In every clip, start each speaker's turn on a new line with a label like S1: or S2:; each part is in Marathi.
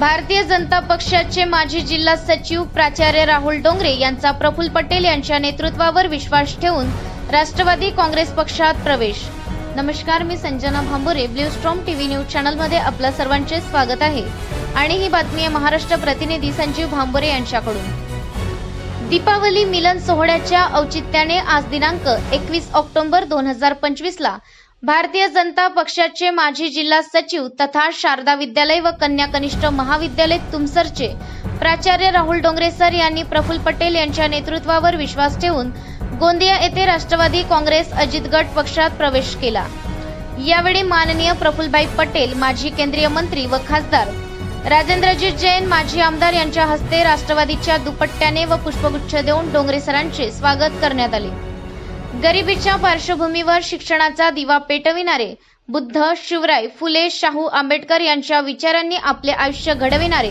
S1: भारतीय जनता पक्षाचे माजी जिल्हा सचिव प्राचार्य राहुल डोंगरे यांचा प्रफुल पटेल यांच्या नेतृत्वावर विश्वास ठेवून राष्ट्रवादी काँग्रेस पक्षात प्रवेश. नमस्कार मी Sanjana Bhambure blue storm TV news चॅनलमध्ये आपलं सर्वांचे स्वागत आहे. आणि ही बातमी आहे महाराष्ट्र प्रतिनिधी संजीव भांबुरे यांच्याकडून. दीपावली मिलन सोहळ्याच्या औचित्याने आज दिनांक एकवीस ऑक्टोबर दोन हजार पंचवीस ला भारतीय जनता पक्षाचे माजी जिल्हा सचिव तथा शारदा विद्यालय व कन्या कनिष्ठ महाविद्यालय तुमसरचे प्राचार्य राहुल डोंगरे सर यांनी प्रफुल्ल पटेल यांच्या नेतृत्वावर विश्वास ठेवून गोंदिया येथे राष्ट्रवादी काँग्रेस अजित गट पक्षात प्रवेश केला. यावेळी माननीय प्रफुल्लभाई पटेल माजी केंद्रीय मंत्री व खासदार राजेंद्रजीत जैन माजी आमदार यांच्या हस्ते राष्ट्रवादीच्या दुपट्ट्याने व पुष्पगुच्छ देऊन डोंगरे सरांचे स्वागत करण्यात आले. गरिबीच्या पार्श्वभूमीवर शिक्षणाचा दिवा पेटविणारे बुद्ध शिवराय फुले शाहू आंबेडकर यांच्या विचारांनी आपले आयुष्य घडविणारे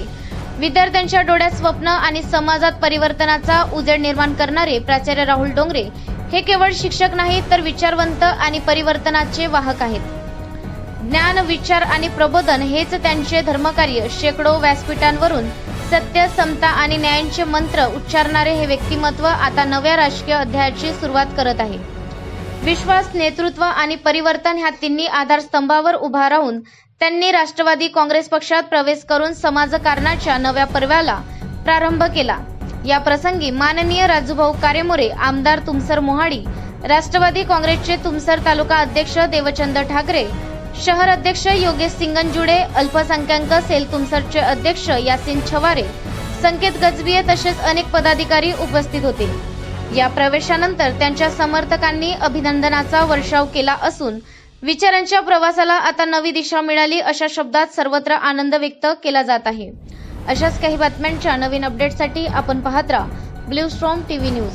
S1: विद्यार्थ्यांच्या डोळ्यात स्वप्न आणि समाजात परिवर्तनाचा उजेड निर्माण करणारे प्राचार्य राहुल डोंगरे हे केवळ शिक्षक नाहीत तर विचारवंत आणि परिवर्तनाचे वाहक आहेत. ज्ञान विचार आणि प्रबोधन हेच त्यांचे धर्मकार्य शेकडो व्यासपीठांवरून सत्य समता आणि न्यायांचे मंत्र उच्चारणारे हे व्यक्तिमत्व आता नव्या राजकीय अध्यायाची सुरुवात करत आहे. विश्वास नेतृत्व आणि परिवर्तन ह्या तिन्ही आधारस्तंभावर उभा राहून त्यांनी राष्ट्रवादी काँग्रेस पक्षात प्रवेश करून समाजकारणाच्या नव्या पर्वाला प्रारंभ केला. या प्रसंगी माननीय राजूभाऊ कारेमोरे आमदार तुमसर मोहाडी राष्ट्रवादी काँग्रेसचे तुमसर तालुका अध्यक्ष देवचंद ठाकरे शहर अध्यक्ष योगेश सिंगनजुडे अल्पसंख्याक सेल तुमसरचे अध्यक्ष यासिन छवारे संकेत गजबिये तसेच अनेक पदाधिकारी उपस्थित होते. या प्रवेशानंतर त्यांच्या समर्थकांनी अभिनंदनाचा वर्षाव केला असून विचारांच्या प्रवासाला आता नवी दिशा मिळाली अशा शब्दात सर्वत्र आनंद व्यक्त केला जात आहे. अशाच काही बातम्यांच्या नवीन अपडेटसाठी आपण पाहत राहा. Blue storm TV news.